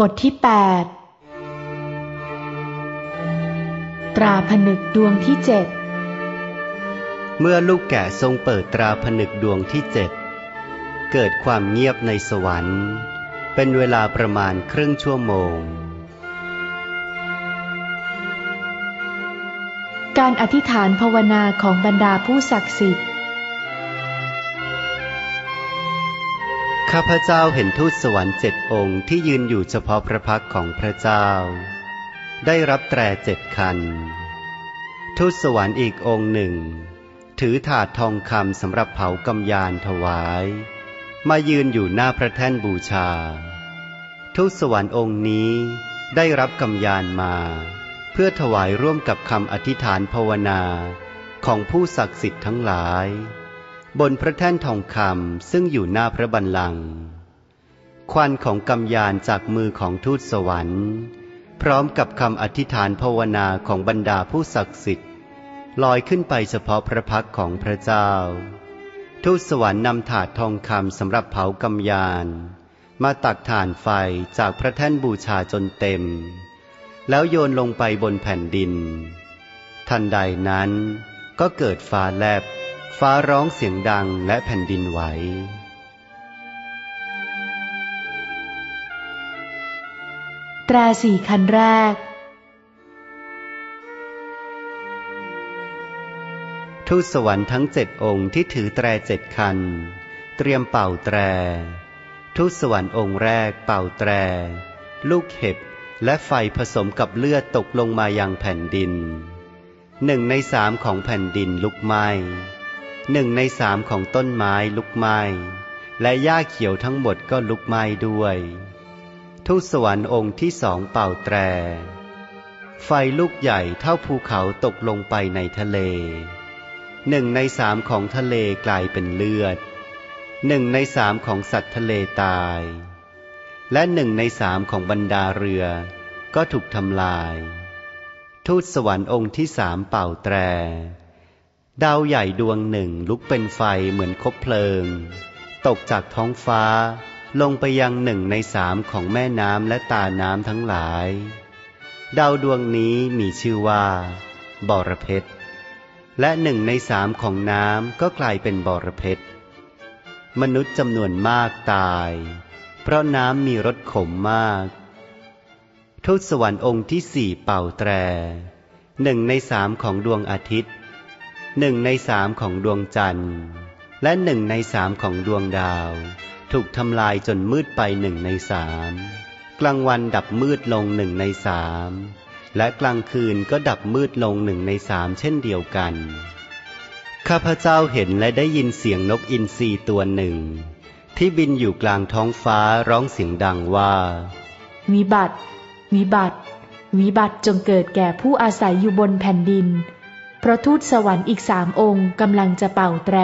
บทที่แปดตราผนึกดวงที่เจ็ดเมื่อลูกแกะทรงเปิดตราผนึกดวงที่เจ็ดเกิดความเงียบในสวรรค์ เป็นเวลาประมาณครึ่งชั่วโมง การอธิษฐานภาวนาของบรรดาผู้ศักดิ์สิทธิ์ ข้าพเจ้าเห็นทูตสวรรค์เจ็ดองค์ที่ยืนอยู่เฉพาะพระพักของพระเจ้า ได้รับแตรเจ็ดคัน ทูตสวรรค์อีกองค์หนึ่ง ถือถาดทองคำสำหรับเผากำยานถวาย มายืนอยู่หน้าพระแท่นบูชา ทูตสวรรค์องค์นี้ได้รับกำยานมา เพื่อถวายร่วมกับคำอธิษฐานภาวนาของผู้ศักดิ์สิทธิ์ทั้งหลาย บนพระแท่นทองคำซึ่งอยู่หน้าพระบัลลังก์ควันของกำยานจากมือของทูตสวรรค์ พร้อมกับคำอธิษฐานภาวนาของบรรดาผู้ศักดิ์สิทธิ์ ลอยขึ้นไปเฉพาะพระพักของพระเจ้า ทูตสวรรค์นำถาดทองคำสำหรับเผากำยาน มาตักถ่านไฟจากพระแท่นบูชาจนเต็ม แล้วโยนลงไปบนแผ่นดิน ทันใดนั้นก็เกิดฟ้าแลบ ฟ้าร้องเสียงดังและแผ่นดินไหวแตรสี่คันแรก ทูตสวรรค์ทั้งเจ็ดองค์ที่ถือแตรเจ็ดคัน เตรียมเป่าแตร ทูตสวรรค์องค์แรกเป่าแตร ลูกเห็บและไฟผสมกับเลือดตกลงมายังแผ่นดิน หนึ่งในสามของแผ่นดินลุกไหม้ หนึ่งในสามของต้นไม้ลุกไหม้และหญ้าเขียวทั้งหมดก็ลุกไหม้ด้วยทูตสวรรค์องค์ที่สองเป่าแตร ไฟลูกใหญ่เท่าภูเขาตกลงไปในทะเล หนึ่งในสามของทะเลกลายเป็นเลือด หนึ่งในสามของสัตว์ทะเลตาย และหนึ่งในสามของบรรดาเรือ ก็ถูกทำลาย ทูตสวรรค์องค์ที่สามเป่าแตร ดาวใหญ่ดวงหนึ่งลุกเป็นไฟเหมือนคบเพลิง ตกจากท้องฟ้า ลงไปยังหนึ่งในสามของแม่น้ำและตาน้ำทั้งหลาย ดาวดวงนี้มีชื่อว่าบอระเพ็ดและหนึ่งในสามของน้ำก็กลายเป็นบอระเพ็ดมนุษย์จำนวนมากตาย เพราะน้ำมีรสขมมากทูตสวรรค์องค์ที่สี่เป่าแตรหนึ่งในสามของดวงอาทิตย์ หนึ่งในสามของดวงจันทร์ และหนึ่งในสามของดวงดาว ถูกทำลายจนมืดไปหนึ่งในสามกลางวันดับมืดลงหนึ่งในสามและกลางคืนก็ดับมืดลงหนึ่งในสามเช่นเดียวกัน ข้าพเจ้าเห็นและได้ยินเสียงนกอินทรีตัวหนึ่ง ที่บินอยู่กลางท้องฟ้าร้องเสียงดังว่า วิบัติ วิบัติ วิบัติจงเกิดแก่ผู้อาศัยอยู่บนแผ่นดิน เพราะทูตสวรรค์อีกสามองค์กำลังจะเป่าแตร